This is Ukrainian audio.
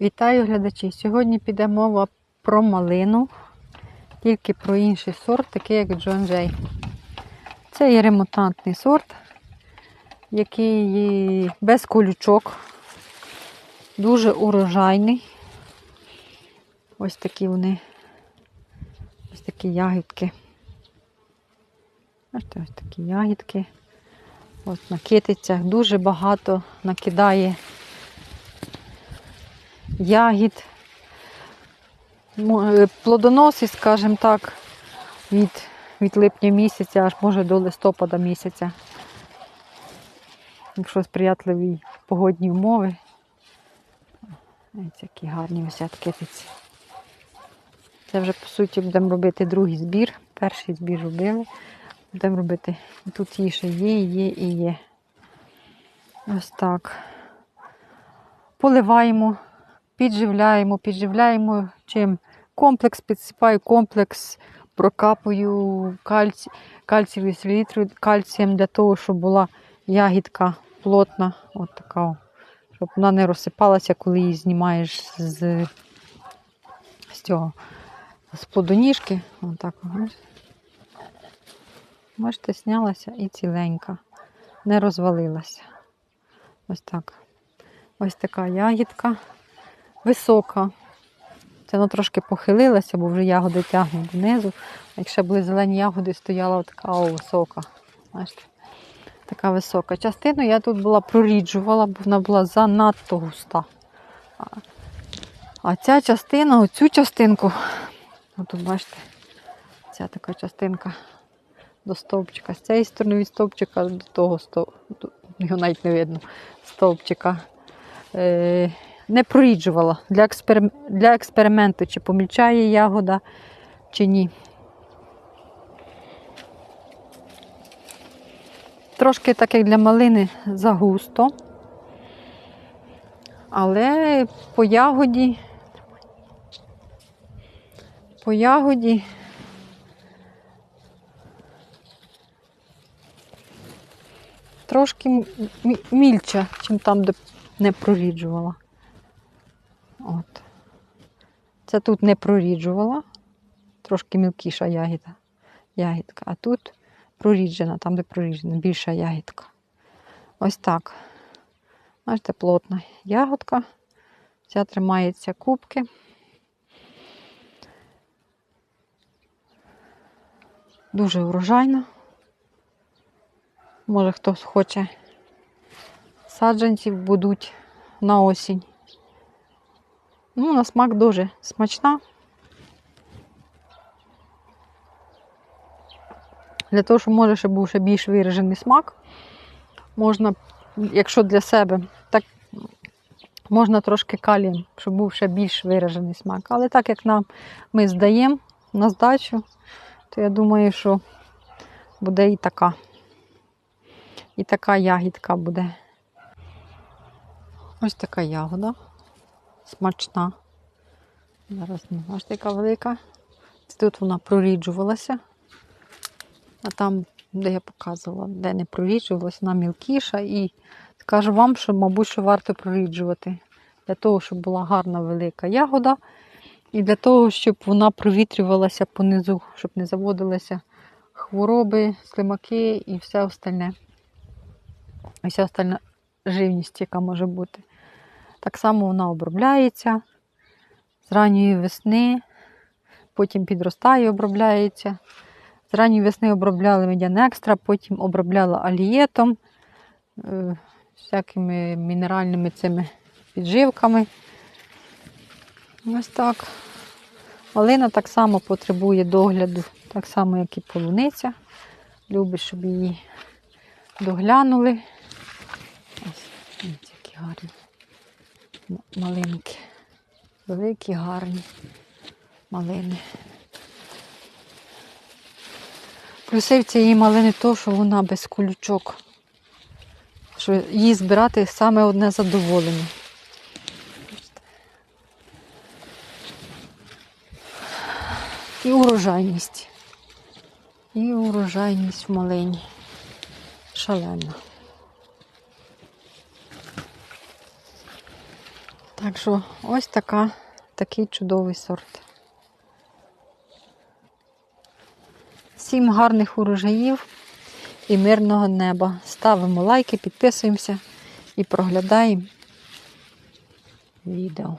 Вітаю глядачі! Сьогодні піде мова про малину, тільки про інший сорт, такий як Джон Джей. Це є ремонтантний сорт, який без колючок, дуже урожайний. Ось такі вони, ось такі ягідки. Бачите, ось такі ягідки. От на китицях дуже багато накидає ягід. Е, Плодоносить, скажімо так, від, від липня місяця, аж може до листопада місяця. Якщо сприятливі погодні умови. Ось які гарні висять китиці. Це вже, по суті, будемо робити другий збір. Перший збір робили. Будемо робити. І Тут її ще є, є і є. Ось так. Поливаємо, підживляємо, підживляємо чим. Комплекс, підсипаю комплекс, прокапую кальці, кальцієвий селітру кальцієм для того, щоб була ягідка плотна, от така, щоб вона не розсипалася, коли її знімаєш з, з цього, з плодоніжки. Отак, бачите? Знялася і ціленька, не розвалилася. Ось так. Ось така ягідка висока. Це вона трошки похилилася, бо вже ягоди тягнуть донизу. Якщо були зелені ягоди, стояла така висока. Бачите? Така висока. Частину я тут була проріджувала, бо вона була занадто густа. А, ця частина, оцю частинку, отут бачите, ця така частинка до стовпчика. З цієї сторони від стовпчика до того стовпчика, його навіть не видно, стовпчика. Не проріджувала для, експерим... для експерименту, чи помільчає ягода, чи ні. Трошки так як для малини загусто. Але по ягоді, по ягоді трошки мільче, ніж там, де не проріджувала. От. Це тут не проріджувала, трошки мілкіша ягіда, ягідка, а тут проріджена, там, де проріджена, більша ягідка. Ось так. Бачите, плотна ягодка. Ця тримається кубки. Дуже урожайна. Може хтось хоче саджанців будуть на осінь. Ну, на смак дуже смачна. Для того, щоб може ще був ще більш виражений смак, можна, якщо для себе, так можна трошки калієм, щоб був ще більш виражений смак. Але так як нам ми здаємо на здачу, то я думаю, що буде і така. І така ягідка буде. Ось така ягода. Смачна. Зараз не бачите, яка велика. Тут вона проріджувалася. А там, де я показувала, де не проріджувалася, вона мілкіша. І скажу вам, що, мабуть, що варто проріджувати. Для того, щоб була гарна велика ягода. І для того, щоб вона провітрювалася понизу, щоб не заводилися хвороби, слимаки і все остальне. І вся остальна живність, яка може бути. Так само вона обробляється з ранньої весни, потім підростає, обробляється. З ранньої весни обробляли медян екстра, потім обробляла алієтом, е, всякими мінеральними цими підживками. Ось так. Малина так само потребує догляду, так само, як і полуниця. Любить, щоб її доглянули. Ось, які гарні малинки. Великі, гарні малини. Плюси в цієї малини то, що вона без колючок. Що її збирати саме одне задоволення. І урожайність. І урожайність в малині. Шалена. Так що ось така, такий чудовий сорт. Всім гарних урожаїв і мирного неба. Ставимо лайки, підписуємося і проглядаємо відео.